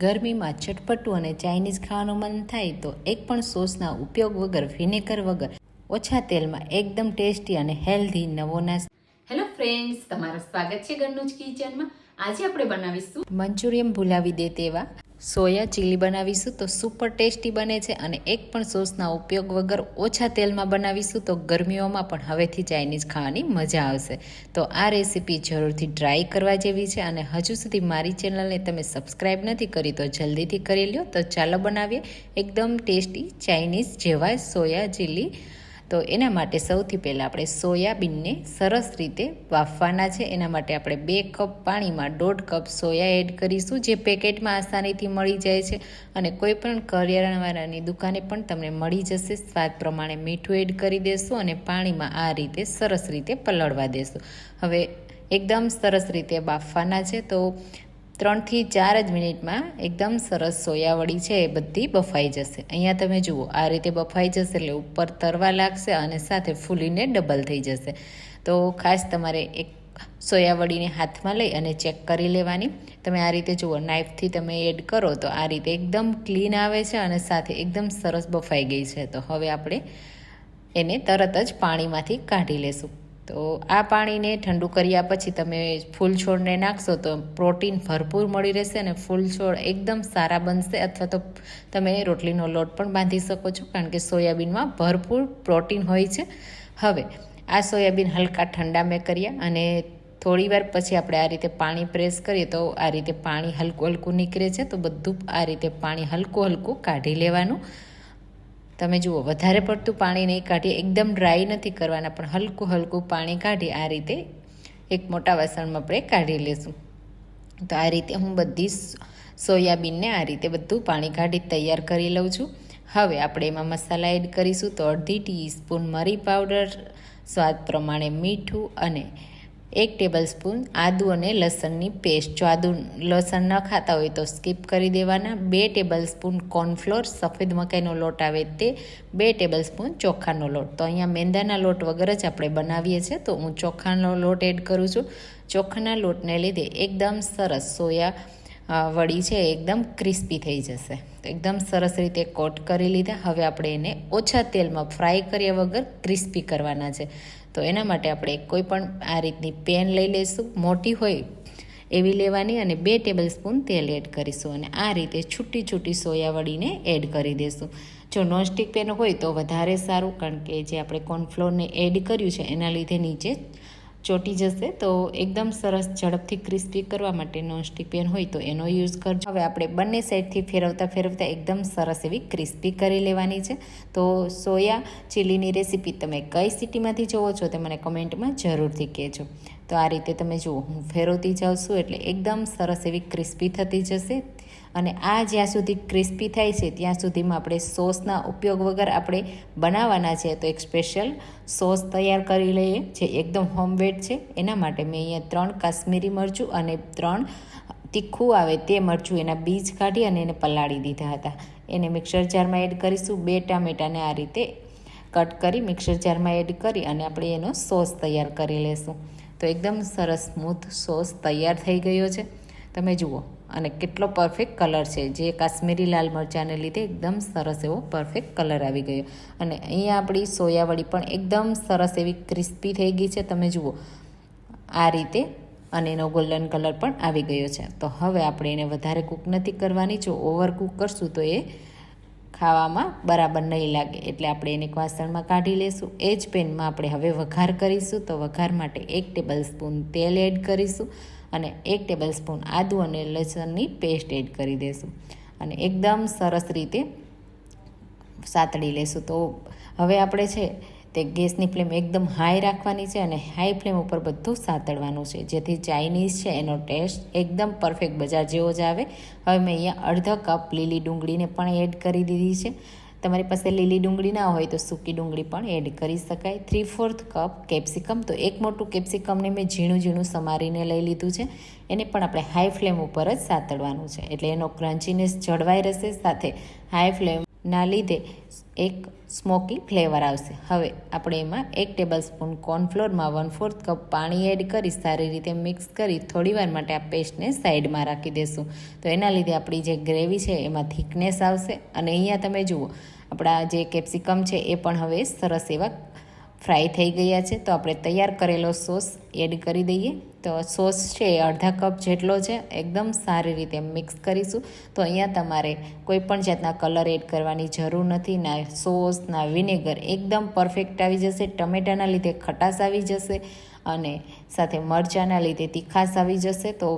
ગરમીમાં ચટપટું અને ચાઇનીઝ ખાવાનું મન થાય તો એક પણ સોસના ઉપયોગ વગર વિનેગર વગર ઓછા તેલમાં એકદમ ટેસ્ટી અને હેલ્ધી નવો નાસ્તો. હેલો ફ્રેન્ડ્સ તમારું સ્વાગત છે ઘરનું જ કિચનમાં. આજે આપણે બનાવીશું મંચુરિયમ ભૂલાવી દે તેવા સોયા ચીલી બનાવીશું તો સુપર ટેસ્ટી બને છે અને એક પણ સોસના ઉપયોગ વગર ઓછા તેલમાં બનાવીશું તો ગરમીઓમાં પણ હવેથી ચાઇનીઝ ખાવાની મજા આવશે. તો આ રેસીપી જરૂરથી ટ્રાય કરવા જેવી છે અને હજુ સુધી મારી ચેનલને તમે સબસ્ક્રાઈબ નથી કરી તો જલ્દીથી કરી લ્યો. તો ચાલો બનાવીએ એકદમ ટેસ્ટી ચાઇનીઝ જેવા સોયા ચીલી તો એના માટે સૌથી પહેલાં આપણે સોયાબીનને સરસ રીતે બાફવાના છે. એના માટે આપણે બે કપ પાણીમાં દોઢ કપ સોયા એડ કરીશું, જે પેકેટમાં આસાનીથી મળી જાય છે. અને કોઈપણ કરિયાણાવાળાની દુકાને પણ તમને મળી જશે. સ્વાદ પ્રમાણે મીઠું એડ કરી દેશું અને પાણીમાં આ રીતે સરસ રીતે પલળવા દેશું. હવે એકદમ સરસ રીતે બાફવાના છે. તો ત્રણથી ચાર જ મિનિટમાં એકદમ સરસ સોયાવડી છે એ બધી બફાઈ જશે. અહીંયા તમે જુઓ, આ રીતે બફાઈ જશે એટલે ઉપર તરવા લાગશે અને સાથે ફૂલીને ડબલ થઈ જશે. તો ખાસ તમારે એક સોયાવડીને હાથમાં લઈ અને ચેક કરી લેવાની. તમે આ રીતે જુઓ નાઇફથી તમે એડ કરો તો આ રીતે એકદમ ક્લીન આવે છે અને સાથે એકદમ સરસ બફાઈ ગઈ છે. તો હવે આપણે એને તરત જ પાણીમાંથી કાઢી લેશું. તો આ પાણીને ઠંડુ કર્યા પછી તમે ફૂલ છોડને નાખશો તો પ્રોટીન ભરપૂર મળી રહેશે અને ફૂલ છોડ એકદમ સારા બનશે અથવા તો તમે રોટલીનો લોટ પણ બાંધી શકો છો કારણ કે સોયાબીનમાં ભરપૂર પ્રોટીન હોય છે. હવે આ સોયાબીન હલકા ઠંડા મેં કર્યા અને થોડીવાર પછી આપણે આ રીતે પાણી પ્રેસ કરીએ તો આ રીતે પાણી હલકું હલકું નીકળે છે તો બધું આ રીતે પાણી હલકું હલકું કાઢી લેવાનું. તમે જુઓ, વધારે પડતું પાણી નહીં કાઢીએ, એકદમ ડ્રાય નથી કરવાના, પણ હલકું હલકું પાણી કાઢી આ રીતે એક મોટા વાસણમાં આપણે કાઢી લેશું. તો આ રીતે હું બધી સોયાબીનને આ રીતે બધું પાણી કાઢી તૈયાર કરી લઉં છું. હવે આપણે એમાં મસાલા એડ કરીશું તો અડધી ટીસ્પૂન મરી પાવડર, સ્વાદ પ્રમાણે મીઠું અને એક ટેબલ સ્પૂન આદુ અને લસણની પેસ્ટ. જો આદુ લસણ ન ખાતા હોય તો સ્કીપ કરી દેવાના. બે ટેબલ સ્પૂન કોર્નફ્લોર સફેદ મકાઈનો લોટ આવે તે બે ટેબલ સ્પૂન ચોખાનો લોટ. તો અહીંયા મેંદાના લોટ વગર જ આપણે બનાવીએ છીએ. તો હું ચોખાનો લોટ એડ કરું છું. ચોખાના લોટને લીધે એકદમ સરસ સોયા વડી છે એકદમ ક્રિસ્પી થઈ જશે. તો એકદમ સરસ રીતે કોટ કરી લીધા. હવે આપણે એને ઓછા તેલમાં ફ્રાય કર્યા વગર ક્રિસ્પી કરવાના છે. તો એના માટે આપણે કોઈ પણ આ રીતની પેન લઈ લઈશું. મોટી હોય એવી લેવાની અને બે ટેબલ સ્પૂન તેલ એડ કરીશું અને આ રીતે છૂટી છૂટી સોયાવડીને એડ કરી દઈશું જો નોનસ્ટિક પેન હોય તો વધારે સારું કારણ કે જે આપણે કોર્નફ્લોરને એડ કર્યું છે એના લીધે નીચે ચોટી જશે તો એકદમ સરસ ઝડપથી ક્રિસ્પી કરવા માટે નોનસ્ટિક પેન હોય તો એનો યુઝ કરજો. હવે આપણે બંને સાઈડથી ફેરવતા ફેરવતા એકદમ સરસ એવી ક્રિસ્પી કરી લેવાની છે. તો સોયા ચીલીની રેસીપી તમે કઈ સિટીમાંથી જોવો છો તે મને કમેન્ટમાં જરૂરથી કહેજો. તો આ રીતે તમે જુઓ, હું ફેરવતી જાઉં છું એટલે એકદમ સરસ એવી ક્રિસ્પી થતી જશે. અને આ જ્યાં સુધી ક્રિસ્પી થાય છે, ત્યાં સુધીમાં આપણે સોસના ઉપયોગ વગર આપણે બનાવવાના છે. તો એક સ્પેશિયલ સોસ તૈયાર કરી લઈએ, જે એકદમ હોમવેડ છે. એના માટે મેં અહીંયા ત્રણ કાશ્મીરી મરચું અને ત્રણ તીખું આવે તે મરચું એના બીજ કાઢી અને એને પલાળી દીધા હતા. એને મિક્સર જારમાં એડ કરીશું. બે ટામેટાને આ રીતે કટ કરી મિક્સર જારમાં એડ કરી અને આપણે એનો સોસ તૈયાર કરી લેશું. તો એકદમ સરસ સ્મૂથ સોસ તૈયાર થઈ ગયો છે. તમે જુઓ, અને કેટલો પરફેક્ટ કલર છે. જે કાશ્મીરી લાલ મરચાંને લીધે એકદમ સરસ એવો પરફેક્ટ કલર આવી ગયો. અને અહીંયા આપણી સોયાવડી પણ એકદમ સરસ એવી ક્રિસ્પી થઈ ગઈ છે. તમે જુઓ, આ રીતે, અને એનો ગોલ્ડન કલર પણ આવી ગયો છે. તો હવે આપણે એને વધારે કૂક નથી કરવાની. જો ઓવર કૂક કરશું તો એ ખાવામાં બરાબર નહીં લાગે. એટલે આપણે એને વાસણમાં કાઢી લેશું. એ જ પેનમાં આપણે હવે વઘાર કરીશું. તો વઘાર માટે એક ટેબલ સ્પૂન તેલ એડ કરીશું. અને એક ટેબલ સ્પૂન આદુ અને લસણની પેસ્ટ એડ કરી દઈશું અને એકદમ સરસ રીતે સાતડી લેશું. તો હવે આપણે છે તે ગેસની ફ્લેમ એકદમ હાઈ રાખવાની છે અને હાઈ ફ્લેમ ઉપર બધું સાતડવાનું છે. જેથી ચાઇનીઝ છે એનો ટેસ્ટ એકદમ પરફેક્ટ બજાર જેવો જ આવે. હવે મેં અહીંયા અડધો કપ લીલી ડુંગળીને પણ એડ કરી દીધી છે. તમારી પાસે લીલી ડુંગળી ના હોય તો સૂકી ડુંગળી પણ એડ કરી શકાય. Three fourth cup capsicum. તો એક મોટું કેપ્સિકમને મેં ઝીણું ઝીણું સમારીને લઈ લીધું છે. એને પણ આપણે હાઈ ફ્લેમ ઉપર જ સાતડવાનું છે. એટલે એનો ક્રન્ચીનેસ જળવાઈ રહેશે સાથે હાઈ ફ્લેમ ના લીધે એક સ્મોકી ફ્લેવર આવશે. હવે આપણે એમાં એક ટેબલ સ્પૂન કોર્નફ્લોરમાં વન ફોર્થ કપ પાણી એડ કરી સારી રીતે મિક્સ કરી થોડીવાર માટે આ પેસ્ટને સાઈડમાં રાખી દઈશું તો એના લીધે આપણી જે ગ્રેવી છે એમાં થિકનેસ આવશે. અને અહીંયા તમે જુઓ, આપણા જે કેપ્સિકમ છે એ પણ હવે સરસ એવા ફ્રાય થઈ ગયા છે, તો આપણે તૈયાર કરેલો સોસ એડ કરી દઈએ. તો સોસ છે એ અડધા કપ જેટલો છે, એકદમ સારી રીતે મિક્સ કરીશું. તો અહીંયા તમારે કોઈપણ જાતના કલર એડ કરવાની જરૂર નથી, ના સોસ, ના વિનેગર, એકદમ પરફેક્ટ આવી જશે, ટમેટાના લીધે ખટાશ આવી જશે અને સાથે મરચાંના લીધે તીખાશ આવી જશે. તો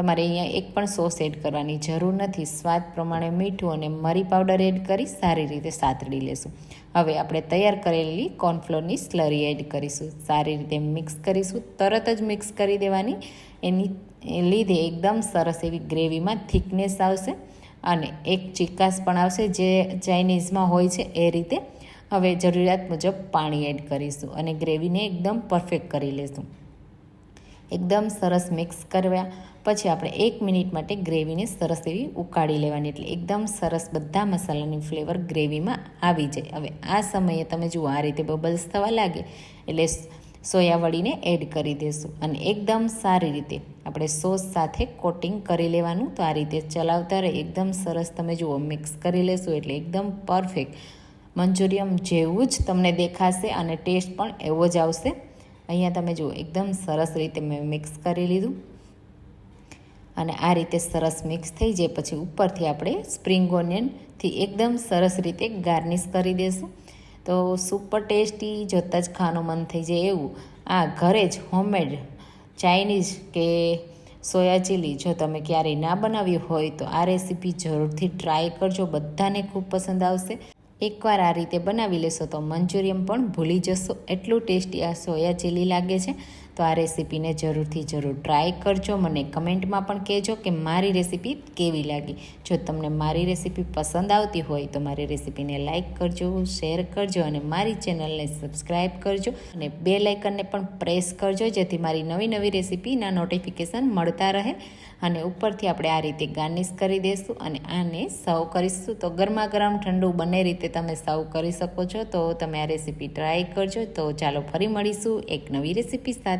તમારે અહીંયા એક પણ સોસ એડ કરવાની જરૂર નથી. સ્વાદ પ્રમાણે મીઠું અને મરી પાવડર એડ કરી સારી રીતે સાતડી લેશું. હવે આપણે તૈયાર કરેલી કોર્નફ્લોરની સ્લરી એડ કરીશું. સારી રીતે મિક્સ કરીશું. તરત જ મિક્સ કરી દેવાની. એની લીધે એકદમ સરસ એવી ગ્રેવીમાં થિકનેસ આવશે અને એક ચિકાસ પણ આવશે જે ચાઇનીઝમાં હોય છે એ રીતે. હવે જરૂરિયાત મુજબ પાણી એડ કરીશું અને ગ્રેવીને એકદમ પરફેક્ટ કરી લેશું. એકદમ સરસ મિક્સ કર્યા. પછી આપણે એક મિનિટ માટે ગ્રેવીને સરસ એવી ઉકાળી લેવાની. એટલે એકદમ સરસ બધા મસાલાની ફ્લેવર ગ્રેવીમાં આવી જાય. હવે આ સમયે તમે જુઓ, આ રીતે બબલ્સ થવા લાગે. એટલે સોયા વડીને એડ કરી દેશું. અને એકદમ સારી રીતે આપણે સોસ સાથે કોટિંગ કરી લેવાનું. તો આ રીતે ચલાવતા રહે. એકદમ સરસ તમે જુઓ, મિક્સ કરી લેશું એટલે એકદમ પરફેક્ટ. મંચુરિયમ જેવું જ તમને દેખાશે અને ટેસ્ટ પણ એવો જ આવશે. અહીંયા તમે જુઓ, એકદમ સરસ રીતે મેં મિક્સ કરી લીધું. અને આ રીતે સરસ મિક્સ થઈ જાય પછી ઉપરથી આપણે સ્પ્રિંગ ઓનિયનથી એકદમ સરસ રીતે ગાર્નિશ કરી દઈશું તો સુપર ટેસ્ટી જોતાં જ ખાવાનું મન થઈ જાય એવું. આ ઘરે જ હોમમેડ ચાઇનીઝ કે સોયા ચીલી જો તમે ક્યારેય ના બનાવી હોય તો આ રેસીપી જરૂરથી ટ્રાય કરજો. બધાને ખૂબ પસંદ આવશે. એકવાર આ રીતે બનાવી લેશો તો મંચુરિયમ પણ ભૂલી જશો. એટલું ટેસ્ટી આ સોયા ચીલી લાગે છે. તો આ રેસીપીને જરૂરથી જરૂર ટ્રાય કરજો. મને કમેન્ટમાં પણ કહેજો કે મારી રેસીપી કેવી લાગી. જો તમને મારી રેસીપી પસંદ આવતી હોય તો મારી રેસીપીને લાઇક કરજો શેર કરજો અને મારી ચેનલને સબસ્ક્રાઈબ કરજો અને બે લાઇકનને પણ પ્રેસ કરજો જેથી મારી નવી નવી રેસીપીના નોટિફિકેશન મળતા રહે. અને ઉપરથી આપણે આ રીતે ગાર્નિશ કરી દઈશું અને આને સર્વ કરીશું. તો ગરમા ગરમ ઠંડુ બંને રીતે તમે સર્વ કરી શકો છો. તો તમે આ રેસીપી ટ્રાય કરજો. તો ચાલો ફરી મળીશું એક નવી રેસીપી સાથે.